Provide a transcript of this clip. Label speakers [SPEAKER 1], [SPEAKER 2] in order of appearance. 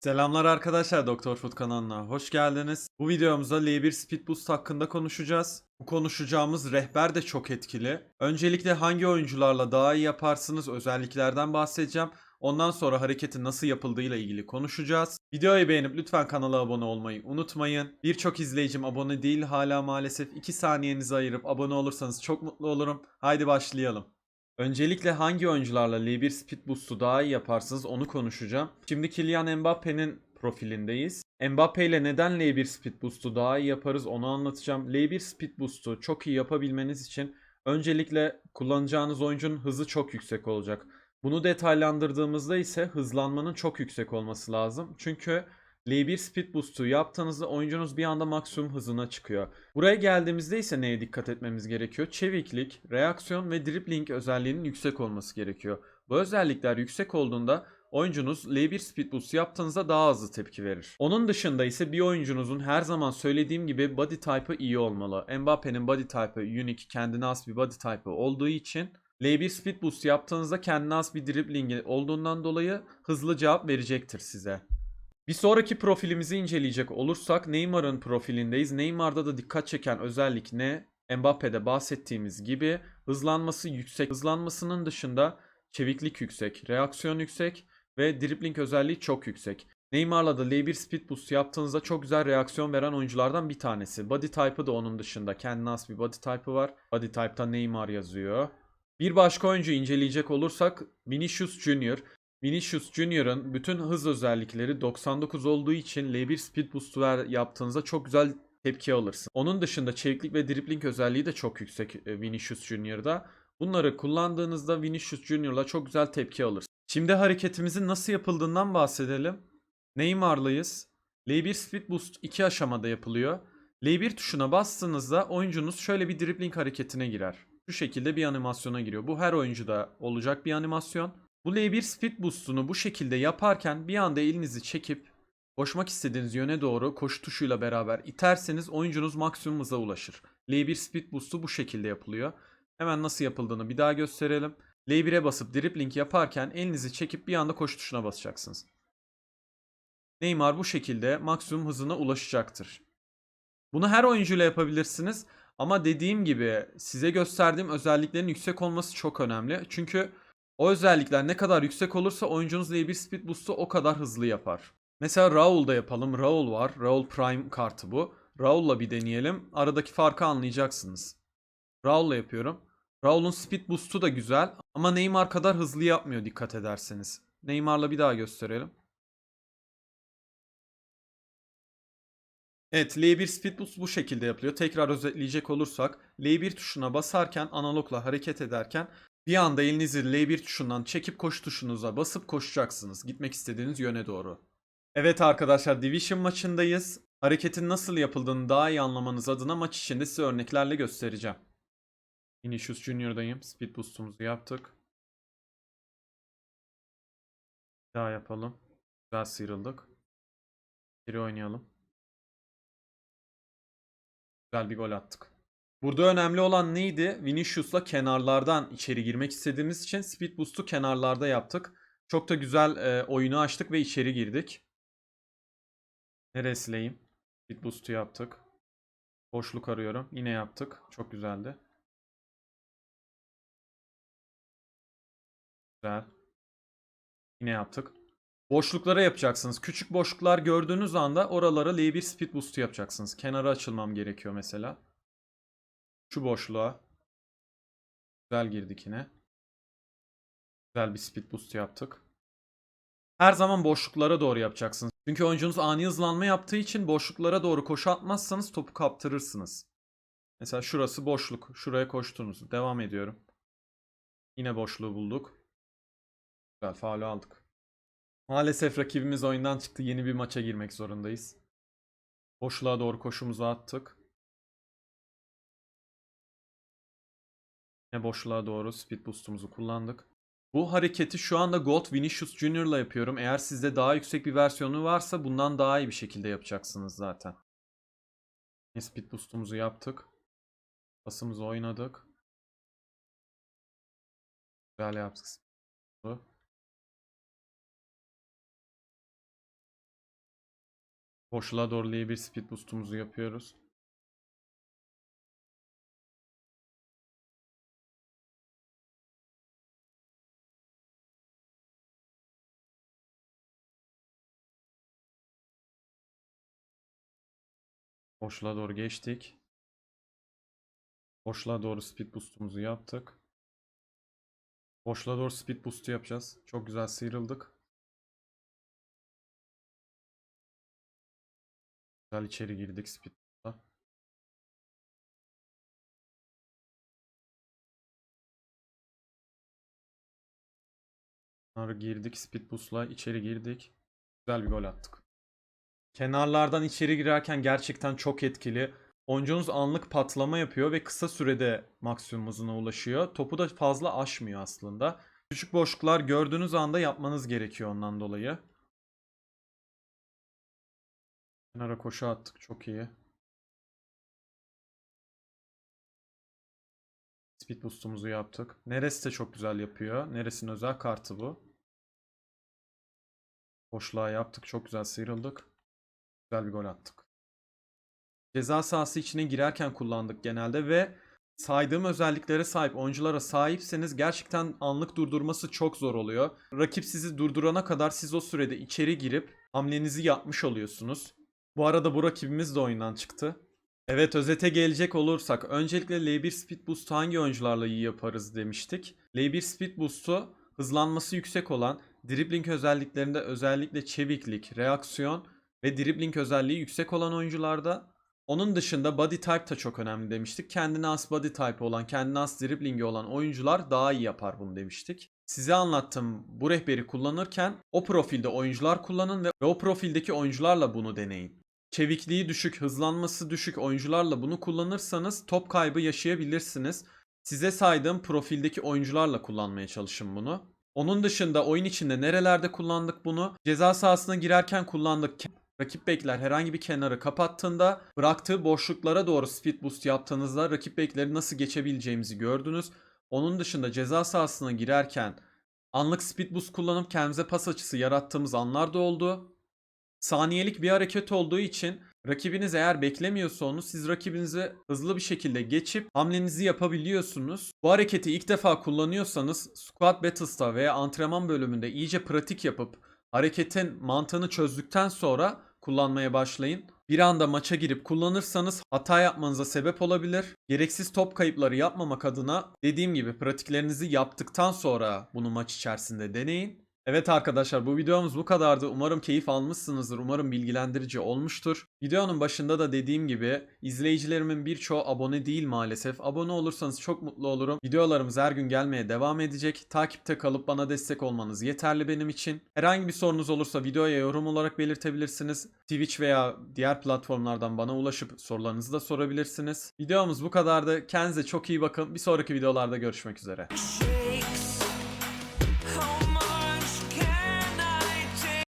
[SPEAKER 1] Selamlar arkadaşlar Doktor Food kanalına hoş geldiniz. Bu videomuzda L1 Speed Boost hakkında konuşacağız. Bu konuşacağımız rehber de çok etkili. Öncelikle hangi oyuncularla daha iyi yaparsınız özelliklerden bahsedeceğim. Ondan sonra hareketin nasıl yapıldığıyla ilgili konuşacağız. Videoyu beğenip lütfen kanala abone olmayı unutmayın. Birçok izleyicim abone değil hala maalesef. 2 saniyenizi ayırıp abone olursanız çok mutlu olurum. Haydi başlayalım. Öncelikle hangi oyuncularla L1 Speed Boost'u daha iyi yaparsınız onu konuşacağım. Şimdi Kylian Mbappe'nin profilindeyiz. Mbappe ile neden L1 Speed Boost'u daha iyi yaparız onu anlatacağım. L1 Speed Boost'u çok iyi yapabilmeniz için öncelikle kullanacağınız oyuncunun hızı çok yüksek olacak. Bunu detaylandırdığımızda ise hızlanmanın çok yüksek olması lazım. Çünkü L1 Speed Boost'u yaptığınızda oyuncunuz bir anda maksimum hızına çıkıyor. Buraya geldiğimizde ise neye dikkat etmemiz gerekiyor? Çeviklik, reaksiyon ve dribbling özelliğinin yüksek olması gerekiyor. Bu özellikler yüksek olduğunda oyuncunuz L1 Speed Boost yaptığınızda daha hızlı tepki verir. Onun dışında ise bir oyuncunuzun her zaman söylediğim gibi body type'ı iyi olmalı. Mbappe'nin body type'ı unique, kendine has bir body type'ı olduğu için L1 Speed Boost yaptığınızda kendine has bir dribbling olduğundan dolayı hızlı cevap verecektir size. Bir sonraki profilimizi inceleyecek olursak Neymar'ın profilindeyiz. Neymar'da da dikkat çeken özellik ne? Mbappe'de bahsettiğimiz gibi hızlanması yüksek. Hızlanmasının dışında çeviklik yüksek, reaksiyon yüksek ve dribbling özelliği çok yüksek. Neymar'la da L1 Speed Boost yaptığınızda çok güzel reaksiyon veren oyunculardan bir tanesi. Body type'ı da onun dışında. Kendine has bir body type'ı var. Body type'ta Neymar yazıyor. Bir başka oyuncu inceleyecek olursak Vinicius Junior. Vinicius Junior'ın bütün hız özellikleri 99 olduğu için L1 Speed Boost'u yaptığınızda çok güzel tepki alırsın. Onun dışında çeviklik ve dribbling özelliği de çok yüksek e, Vinicius Junior'da. Bunları kullandığınızda Vinicius Junior'la çok güzel tepki alırsın. Şimdi hareketimizin nasıl yapıldığından bahsedelim. Neymar'lıyız. L1 Speed Boost iki aşamada yapılıyor. L1 tuşuna bastığınızda oyuncunuz şöyle bir dribbling hareketine girer. Şu şekilde bir animasyona giriyor. Bu her oyuncuda olacak bir animasyon. Bu L1 Speed Boost'unu bu şekilde yaparken bir anda elinizi çekip koşmak istediğiniz yöne doğru koşu tuşuyla beraber iterseniz oyuncunuz maksimum hıza ulaşır. L1 Speed Boost'u bu şekilde yapılıyor. Hemen nasıl yapıldığını bir daha gösterelim. L1'e basıp dribbling yaparken elinizi çekip bir anda koşu tuşuna basacaksınız. Neymar bu şekilde maksimum hızına ulaşacaktır. Bunu her oyuncuyla yapabilirsiniz. Ama dediğim gibi size gösterdiğim özelliklerin yüksek olması çok önemli. Çünkü o özellikler ne kadar yüksek olursa oyuncunuz L1 Speed Boost'u o kadar hızlı yapar. Mesela Raul'da yapalım. Raul var. Raul Prime kartı bu. Raul'la bir deneyelim. Aradaki farkı anlayacaksınız. Raul'la yapıyorum. Raul'un Speed Boost'u da güzel ama Neymar kadar hızlı yapmıyor dikkat ederseniz. Neymar'la bir daha gösterelim. Evet L1 Speed Boost bu şekilde yapılıyor. Tekrar özetleyecek olursak L1 tuşuna basarken analogla hareket ederken bir anda elinizi L1 tuşundan çekip koşu tuşunuza basıp koşacaksınız. Gitmek istediğiniz yöne doğru. Evet arkadaşlar Division maçındayız. Hareketin nasıl yapıldığını daha iyi anlamanız adına maç içinde size örneklerle göstereceğim. Vinicius Junior'dayım. Speed boost'umuzu yaptık. Bir daha yapalım. Güzel sıyrıldık. Geri oynayalım. Güzel bir gol attık. Burada önemli olan neydi? Vinicius'la kenarlardan içeri girmek istediğimiz için Speed Boost'u kenarlarda yaptık. Çok da güzel e, oyunu açtık ve içeri girdik. Neresileyim? Speed Boost'u yaptık. Boşluk arıyorum. Yine yaptık. Çok güzeldi. Güzel. Yine yaptık. Boşluklara yapacaksınız. Küçük boşluklar gördüğünüz anda oralara L1 Speed Boost'u yapacaksınız. Kenara açılmam gerekiyor mesela. Şu boşluğa. Güzel girdik yine. Güzel bir speed boost yaptık. Her zaman boşluklara doğru yapacaksınız. Çünkü oyuncunuz ani hızlanma yaptığı için boşluklara doğru koşu atmazsanız topu kaptırırsınız. Mesela şurası boşluk. Şuraya koştunuz. Devam ediyorum. Yine boşluğu bulduk. Güzel faul aldık. Maalesef rakibimiz oyundan çıktı. Yeni bir maça girmek zorundayız. Boşluğa doğru koşumuzu attık. Yine boşluğa doğru speed boost'umuzu kullandık. Bu hareketi şu anda Gold Vinicius Junior'la yapıyorum. Eğer sizde daha yüksek bir versiyonu varsa bundan daha iyi bir şekilde yapacaksınız zaten. Speed boost'umuzu yaptık. Pasımızı oynadık. Güzel yaptık. Boşluğa doğru bir speed boost'umuzu yapıyoruz. Boşluğa doğru geçtik. Boşluğa doğru speed boost'umuzu yaptık. Boşluğa doğru speed boost'u yapacağız. Çok güzel sıyrıldık. Güzel içeri girdik speed boost'a. Bunları girdik speed boost'la içeri girdik. Güzel bir gol attık. Kenarlardan içeri girerken gerçekten çok etkili. Oyuncunuz anlık patlama yapıyor ve kısa sürede maksimum hızına ulaşıyor. Topu da fazla aşmıyor aslında. Küçük boşluklar gördüğünüz anda yapmanız gerekiyor ondan dolayı. Kenara koşu attık çok iyi. Speed boost'umuzu yaptık. Neresi de çok güzel yapıyor. Neresinin özel kartı bu. Boşluğa yaptık. Çok güzel sıyrıldık. Güzel bir gol attık. Ceza sahası içine girerken kullandık genelde ve saydığım özelliklere sahip oyunculara sahipseniz gerçekten anlık durdurması çok zor oluyor. Rakip sizi durdurana kadar siz o sürede içeri girip hamlenizi yapmış oluyorsunuz. Bu arada bu rakibimiz de oyundan çıktı. Evet özete gelecek olursak öncelikle L1 Speed Boost'u hangi oyuncularla iyi yaparız demiştik. L1 Speed Boost'u hızlanması yüksek olan dribbling özelliklerinde özellikle çeviklik, reaksiyon ve dribbling özelliği yüksek olan oyuncularda onun dışında body type da çok önemli demiştik. Kendine has body type olan, kendine has dribblingi olan oyuncular daha iyi yapar bunu demiştik. Size anlattığım bu rehberi kullanırken o profilde oyuncular kullanın ve o profildeki oyuncularla bunu deneyin. Çevikliği düşük, hızlanması düşük oyuncularla bunu kullanırsanız top kaybı yaşayabilirsiniz. Size saydığım profildeki oyuncularla kullanmaya çalışın bunu. Onun dışında oyun içinde nerelerde kullandık bunu? Ceza sahasına girerken kullandık. Rakip bekler herhangi bir kenarı kapattığında bıraktığı boşluklara doğru speed boost yaptığınızda rakip bekleri nasıl geçebileceğimizi gördünüz. Onun dışında ceza sahasına girerken anlık speed boost kullanıp kendimize pas açısı yarattığımız anlar da oldu. Saniyelik bir hareket olduğu için rakibiniz eğer beklemiyorsa onu siz rakibinizi hızlı bir şekilde geçip hamlenizi yapabiliyorsunuz. Bu hareketi ilk defa kullanıyorsanız Squad Battles'ta veya antrenman bölümünde iyice pratik yapıp hareketin mantığını çözdükten sonra kullanmaya başlayın. Bir anda maça girip kullanırsanız hata yapmanıza sebep olabilir. Gereksiz top kayıpları yapmamak adına dediğim gibi pratiklerinizi yaptıktan sonra bunu maç içerisinde deneyin. Evet arkadaşlar bu videomuz bu kadardı. Umarım keyif almışsınızdır. Umarım bilgilendirici olmuştur. Videonun başında da dediğim gibi izleyicilerimin birçoğu abone değil maalesef. Abone olursanız çok mutlu olurum. Videolarımız her gün gelmeye devam edecek. Takipte kalıp bana destek olmanız yeterli benim için. Herhangi bir sorunuz olursa videoya yorum olarak belirtebilirsiniz. Twitch veya diğer platformlardan bana ulaşıp sorularınızı da sorabilirsiniz. Videomuz bu kadardı. Kendinize çok iyi bakın. Bir sonraki videolarda görüşmek üzere.